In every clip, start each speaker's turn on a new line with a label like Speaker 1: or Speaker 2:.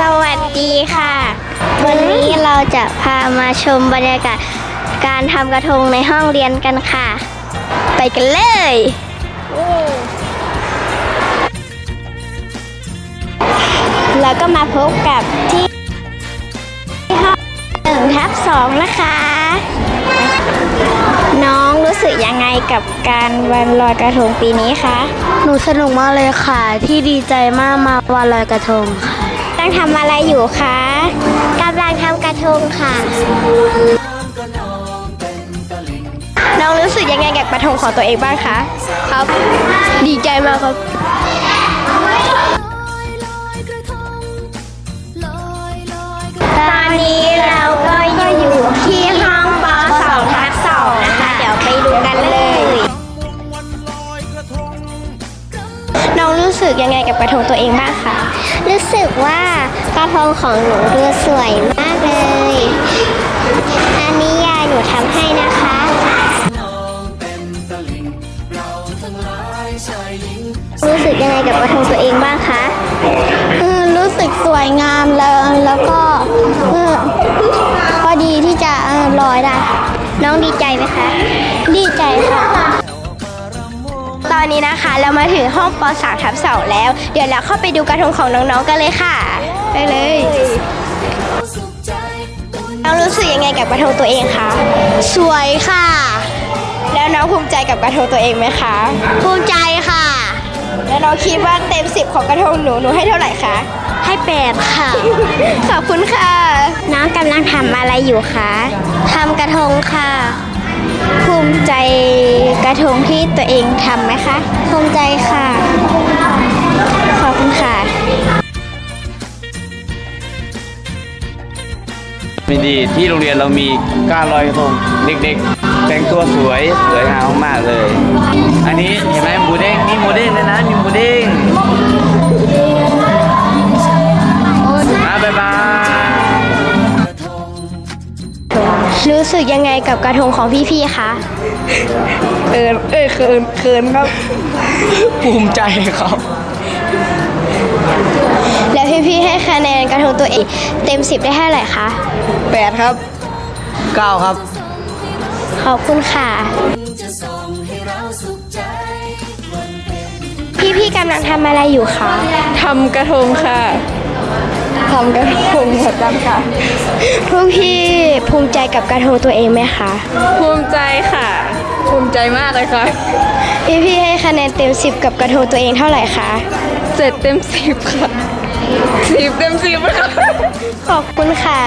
Speaker 1: สวัสดีค่ะ วันนี้เราจะพามาชมบรรยากาศการทำกระทงในห้องเรียนกันค่ะ ไปกันเลย แล้วก็มาพบกับที่ห้องหนึ่งทับสองนะคะ น้องรู้สึกยังไงกับการวันลอยกระทงปีนี้คะ
Speaker 2: หนูสนุกมากเลยค่ะ ที่ดีใจมากมาวันลอยกระทงค่ะ
Speaker 1: ลังทำอะไรอยู่คะกำลังทำกระทงค่ะ น้องรู้สึกยังไงกับกระทงของตัวเองบ้างคะ ครับ
Speaker 2: ดีใจมากครับ
Speaker 1: สึกยังไงกับกระทงตัวเองบ้างคะ รู้สึกว่ากระทงของหนูดูสวยมากเลย อันนี้ยายหนูทำให้นะคะ รู้สึกยังไงกับกระทงตัวเองบ้างคะรู้สึกสวยงามเลยแล้วก็พอดีที่จะลอยได้ น้องดีใจไหมคะ ดีใจค่ะ ตอนนี้นะคะ เรามาถึงห้องป .3 ทับ2แล้ว เดี๋ยวเราเข้าไปดูกระทงของน้องๆกันเลยค่ะ ไปเลยน้องรู้สึกยังไงกับกระทงตัวเองคะ
Speaker 2: สวยค่ะ
Speaker 1: แล้วน้องภูมิใจกับกระทงตัวเองไหมคะ
Speaker 2: ภูมิใจค่ะ
Speaker 1: แล้วน้องคิดว่าเต็ม10ของกระทงหนูหนูให้เท่าไหร่คะ
Speaker 2: ให้แปดค่ะ
Speaker 1: ขอบคุณค่ะ น้องกำลังทำอะไรอยู่คะ ทำกระทงค่ะ ภูมิใจก ระทงที่ตัวเองทำไหมคะภูมิใจค่ะ ขอบคุณค่ะ
Speaker 3: มีดีที่โรงเรียนเรามีการลอยกระทงเด็กๆ แต่งตัวสวยสวยงามมากเลย อันนี้เห็นไหมหมูเด้งมีหมูเด้งเลยนะมีหมูเด้ง
Speaker 1: สึกยังไงกับกระทงของพี่ๆคะ
Speaker 2: เขินเอ้ยเขินเขินครับ ภูมิใจครับ
Speaker 1: แล้วพี่ๆให้คะแนนกระทงตัวเองเต็ม10ได้เท่าไหร่คะ
Speaker 2: แปดครับเก้าครับ
Speaker 1: ขอบคุณค่ะ พี่ๆกำลังทำอะไรอยู่คะ
Speaker 2: ทำกระทงค่ะ ทำกระทงเหมือนกันค่ะ
Speaker 1: พวกพี่ภูมิใจกับกระทงตัวเองไหมคะ
Speaker 2: ภูมิใจค่ะ ภูมิใจมากเลยค่ะ
Speaker 1: พี่ๆให้คะแนนเต็ม10กับกระทงตัวเองเท่าไหร่คะ
Speaker 2: เจ็ดเต็มสิบค่ะสิบเต็มสิบค่ะ
Speaker 1: ขอบคุณค่ะ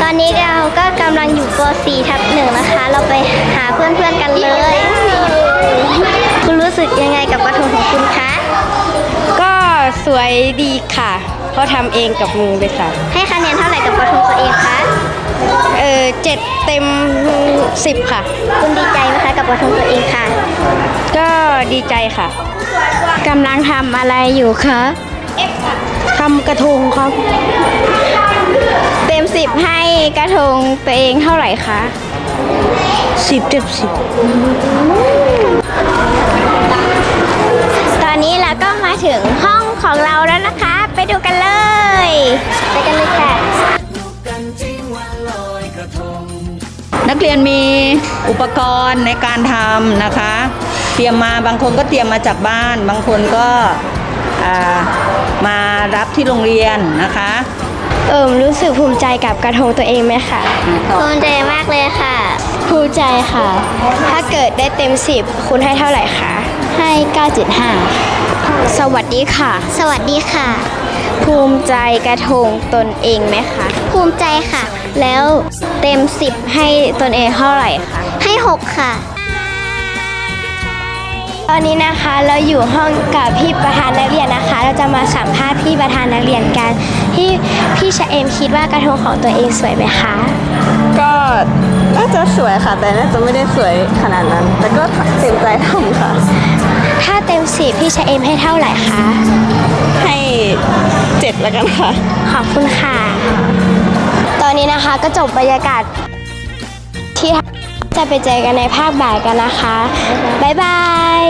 Speaker 1: ตอนนี้เราก็กำลังอยู่ป .4 ทับหนึ่งนะคะ เราไปหาเพื่อนๆกันเลยคุณรู้ สึกยังไงกับกระทงของคุณคะ
Speaker 2: ก็สวยดีค่ะ เพราะทำเองกับมือเลยค่ะ
Speaker 1: ให้คะแนนเท่าไหร่กับกระทงตัวเองคะ
Speaker 2: เออเจ็ดเต็มสิบค่ะ
Speaker 1: คุณดีใจไหมคะกับกระทงตัวเองค่ะ
Speaker 2: ก็ดีใจค่ะ
Speaker 1: กำลังทำอะไรอยู่คะ
Speaker 2: ทำกระทงครับ
Speaker 1: เต็ม10ให้กระทงตัวเองเท่าไหร่คะ
Speaker 2: สิบเต็มสิบ
Speaker 1: ตอนนี้ เราก็มาถึงห้องของเราแล้วนะคะ ไปดูกันเลย ไปกันเลยค่ะ
Speaker 4: นักเรียนมีอุปกรณ์ในการทำนะคะ เตรียมมาบางคนก็เตรียมมาจากบ้าน บางคนก็อ่ามารับที่โรงเรียนนะคะ
Speaker 1: เอิมรู้สึกภูมิใจกับกระทงตัวเองไหมคะภูมิใจมากเลยค่ะ ภูมิใจค่ะ ถ้าเกิดได้เต็ม 10 คุณให้เท่าไหร่คะให้ 9.5 สวัสดีค่ะ สวัสดีค่ะ ภูมิใจกระทงตนเองไหมคะ ภูมิใจค่ะ แล้วเต็ม 10 ให้ตนเองเท่าไหร่คะ ให้ 6 ค่ะ ตอนนี้นะคะเราอยู่ห้องกับพี่ประธานนักเรียนนะคะ เราจะมาสัมภาษณ์พี่ประธานนักเรียนกันที่พี่ชะเอมคิดว่ากระทงของตัวเองสวยไหมคะ
Speaker 5: ก็น่าจะสวยค่ะ แต่น่าจะไม่ได้สวยขนาดนั้น แต่ก็เต็มใจทำค่ะ
Speaker 1: ถ้าเต็ม สิบพี่ชะเอมให้เท่าไหร่คะ
Speaker 5: ให้เจ็ดแล้วกันค่ะ
Speaker 1: ขอบคุณค่ะ ตอนนี้นะคะก็จบบรรยากาศ ที่จะไปเจอกันในภาคบ่ายกันนะคะ บ๊ายบาย